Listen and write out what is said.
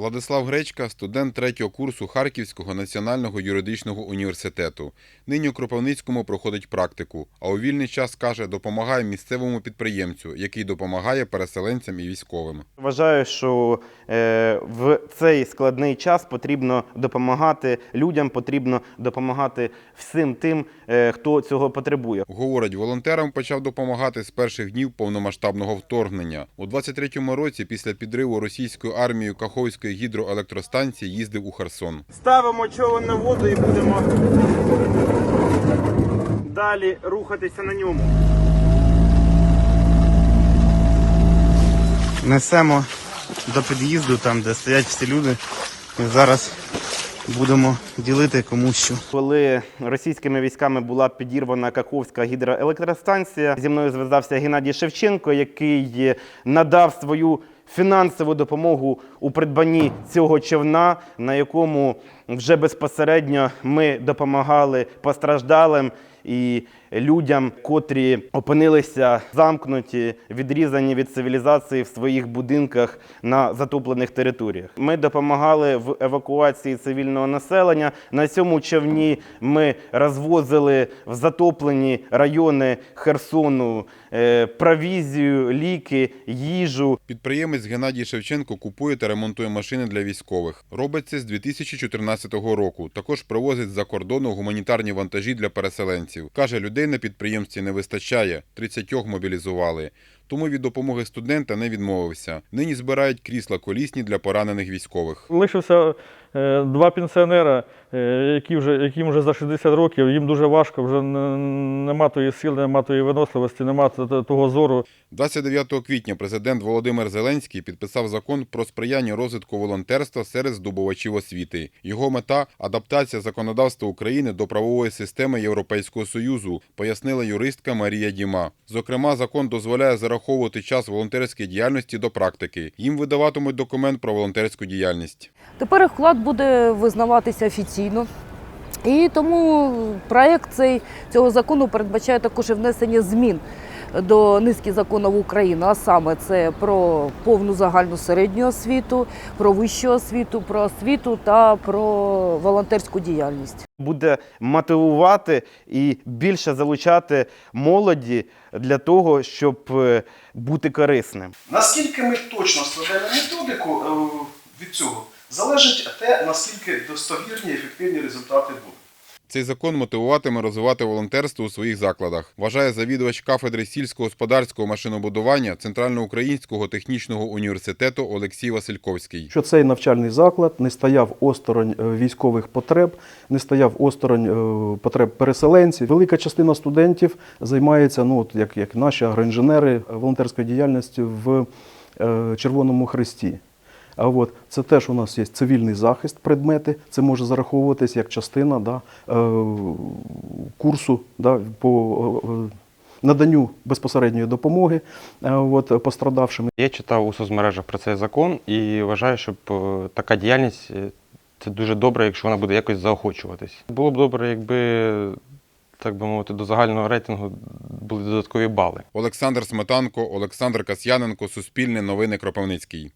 Владислав Гречка студент третього курсу Харківського національного юридичного університету. Нині у Кропивницькому проходить практику, а у вільний час каже, допомагає місцевому підприємцю, який допомагає переселенцям і військовим. Вважаю, що е, в цей складний час потрібно допомагати людям, потрібно допомагати всім тим, е, хто цього потребує. Говорить, волонтерам почав допомагати з перших днів повномасштабного вторгнення. У 23-му році, після підриву російською армією Каховської гідроелектростанції, їздив у Херсон. Ставимо човен на воду і будемо далі рухатися на ньому. Несемо до під'їзду, там де стоять всі люди. І зараз будемо ділити кому що. Коли російськими військами була підірвана Каховська гідроелектростанція, зі мною зв'язався Геннадій Шевченко, який надав свою фінансову допомогу у придбанні цього човна, на якому вже безпосередньо ми допомагали постраждалим і людям, котрі опинилися замкнуті, відрізані від цивілізації в своїх будинках на затоплених територіях. Ми допомагали в евакуації цивільного населення. На цьому човні ми розвозили в затоплені райони Херсону е, провізію, ліки, їжу. Підприємець Геннадій Шевченко купує та ремонтує машини для військових. Робить це з 2014 року. Також привозить з-за кордону гуманітарні вантажі для переселенців. Каже, людей на підприємстві не вистачає, 30 мобілізували. Тому від допомоги студента не відмовився. Нині збирають крісла колісні для поранених військових. Лишився е, два пенсіонера, е, які вже, яким вже за 60 років, їм дуже важко, вже нема тої сили, нема тої виносливості, нема того зору. 29 квітня президент Володимир Зеленський підписав закон про сприяння розвитку волонтерства серед здобувачів освіти. Його мета адаптація законодавства України до правової системи Європейського союзу, пояснила юристка Марія Діма. Зокрема, закон дозволяє зараховувати час волонтерської діяльності до практики. Їм видаватимуть документ про волонтерську діяльність. Тепер вклад буде визнаватися офіційно. І тому проект цей, цього закону передбачає також і внесення змін до низки законів України, а саме це про повну загальну середню освіту, про вищу освіту, про освіту та про волонтерську діяльність. Буде мотивувати і більше залучати молоді для того, щоб е, бути корисним. Наскільки ми точно складаємо методику е, від цього, залежить те, наскільки достовірні і ефективні результати будуть. Цей закон мотивуватиме розвивати волонтерство у своїх закладах, вважає завідувач кафедри сільськогосподарського машинобудування Центральноукраїнського технічного університету Олексій Васильковський. що цей навчальний заклад не стояв осторонь е, військових потреб, не стояв осторонь е, потреб переселенців. Велика частина студентів займається, ну от як, як наші агроінженери, е, волонтерською діяльністю в Червоному Хресті. А от це теж у нас є цивільний захист, предмети. Це може зараховуватись як частина да, е, курсу да, по е, наданню безпосередньої допомоги е, от, пострадавшим. Я читав у соцмережах про цей закон і вважаю, що е, така діяльність е, це дуже добре, якщо вона буде якось заохочуватись. Було б добре, якби, так би мовити, до загального рейтингу були додаткові бали. Олександр Сметанко, Олександр Касьяненко, Суспільне новини Кропивницький.